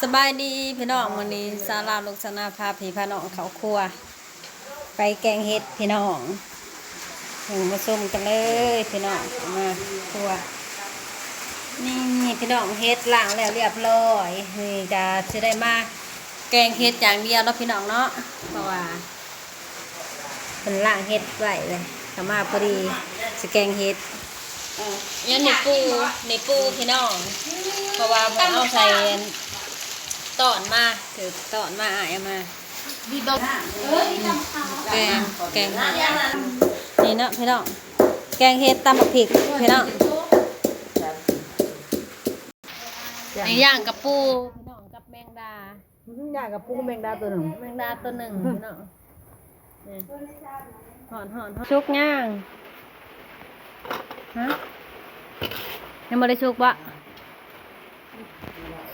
สบายดีพี่น้องวันนี้ซาลาลูกสนาพาพี่พาน้องเขาครัว ไปแกงเห็ดพี่น้องถึงมาส้มกันเลยพี่น้องมาครัวนี่พี่น้องเห็ดล้างแล้วเรียบร้อยนี่จะจะได้มาแกงเห็ดอย่างเดียวเนาะพี่น้องเนาะเพราะว่าเป็นล้างเห็ดไว้เลยทำมาพอดีจะแกงเห็ดยังในปูในปูพี่น้อง เพราะว่าผมเอาใส่ตอนมาถือตอนมาอะเอามาแกงแกงเห็ดนี่เนาะพี่น้องแกงเห็ดตำบักผิกพี่น้องในย่างกับปูพี่น้องกับแมงดาอยากกับปูแมงดาตัวหนึ่งแมงดาตัวหนึ่งพี่น้องนี่หอนหอนหอนชุกย่างฮะยังไม่ได้ชุกปะ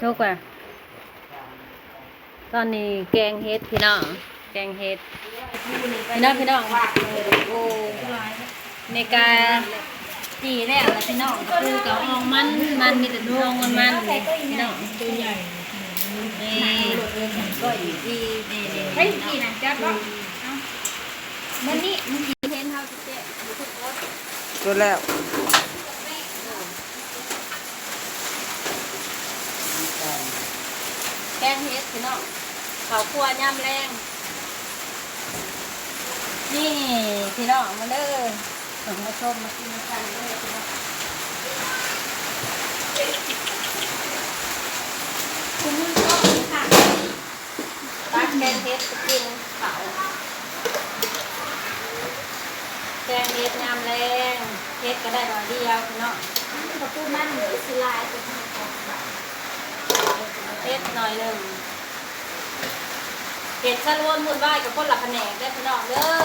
ชุกอะตอนนี้แกงเฮ็ดพี่น้องแกงเฮ็ดพี่น้องพี่น้องโอ้ในการจีแล้วแล้วพี่น้องกับปูกับอองมันมันมีแต่ดวงมันมันนี่พี่น้องตัวใหญ่นี่ก็อีกทีนี่นี่ให้กี่นะจับบ่มันนี่มันกี่เห็นเฮาสิเจ๊อยู่ทุกคนตัวแล้ว แกงเฮ็ดพี่น้องข้าวคั่วย่ำแรงนี่พี่น้องมาเด้อส่งมาชมมากินกันเด้อพี่น้องคุณนุ่นก็ค่ะตักแกงเฮ็ดไปกินเขาแกงเฮ็ดย่ำแรงเฮ็ดก็ได้หน่อยเดียวพี่น้องประตูมันหรือสิลายเป็นของของ เฮ็ดหน่อยหนึ่งเห็ดชั้นวนมุ่นว่ายกับคนหลับแผนกได้อพี่น้องเด้อ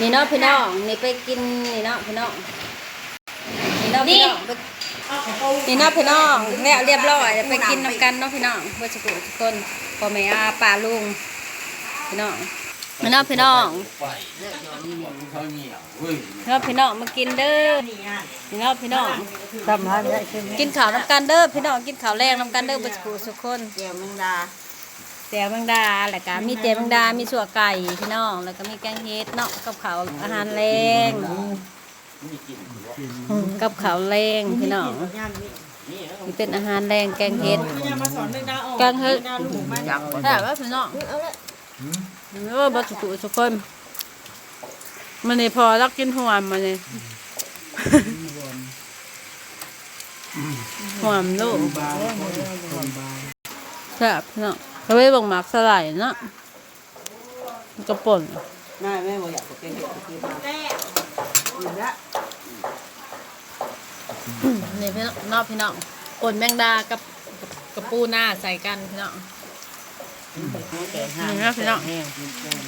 นี่เนาะพี่น้องนี่ไปกินนี่เนาะพี่น้องนี่เนาะพี่น้องไปนี่เนาะพี่น้องแล้วเรียบร้อยไปกินน้ำกันเนาะพี่น้องเพื่อสุขทุกคนพ่อแม่อาป้าลุงพี่น้อง พี่น้องพี่น้องพี่น้องพี่น้องมากินเด้อพี่น้องพี่น้องทำร้านได้ใช่ไหมกินข้าวน้ำกันเด้อพี่น้องกินข้าวแรงน้ำกันเด้อบุษกูสุกคนเกี่ยวแมงดาแจ่วแมงดาแหล้วก็มีแจ่วแมงดามีสัวไก่พี่น้องแล้วก็มีแกงเฮ็ดเนาะกับข้าวอาหารแรงกับข้าวแรงพี่น้องนี่เป็นอาหารแรงแกงเฮ็ดมาสอนแมงดาออกกงเฮ็ดแต่ว่าพี่น้อง เออบุษกูสุกคนมันนี่พอรักกินหวานมันนี่หวานลูกแซ่บเนาะเขาไว้บังหมักสลายเนาะกระป่นแม่แม่บอกอยากกินเห็ดกินมาอยู่ละนี่พี่น้องเนอกพี่น้องป่นแมงดากับกับกับปูหน้าใส่กันพี่น้อง นี่นะพี่น้อง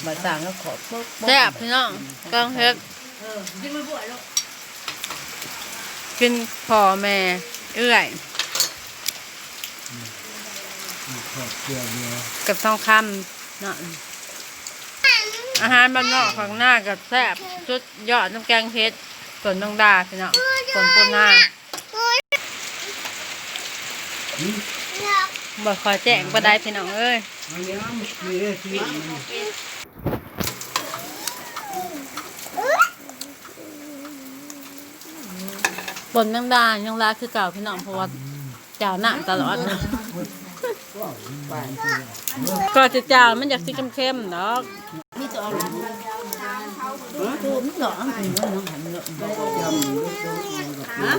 มาสั่งแล้วขอปุ๊บแซ่บพี่น้องกองเฮ็ดกินพ่อแม่เอื้อยกับทองคำเนาะอาหารบ้านนอกข้างหน้ากับแซ่บชุดยอดน้ำแกงเฮ็ดส่วนน้องดาพี่น้องส่วนปูหน้า บ่ขอแจ้งบ่ได้พี่น้องเอ้ยมีเรื่องชีวิตบนแมงดายังลาคือเก่าพี่น้องเพราะว่าจ่าวหนักตลอดนะก็จะจ่าวมันอยากสิเข้มๆเนาะตูมหนอมันว่าน้องหันเนาะ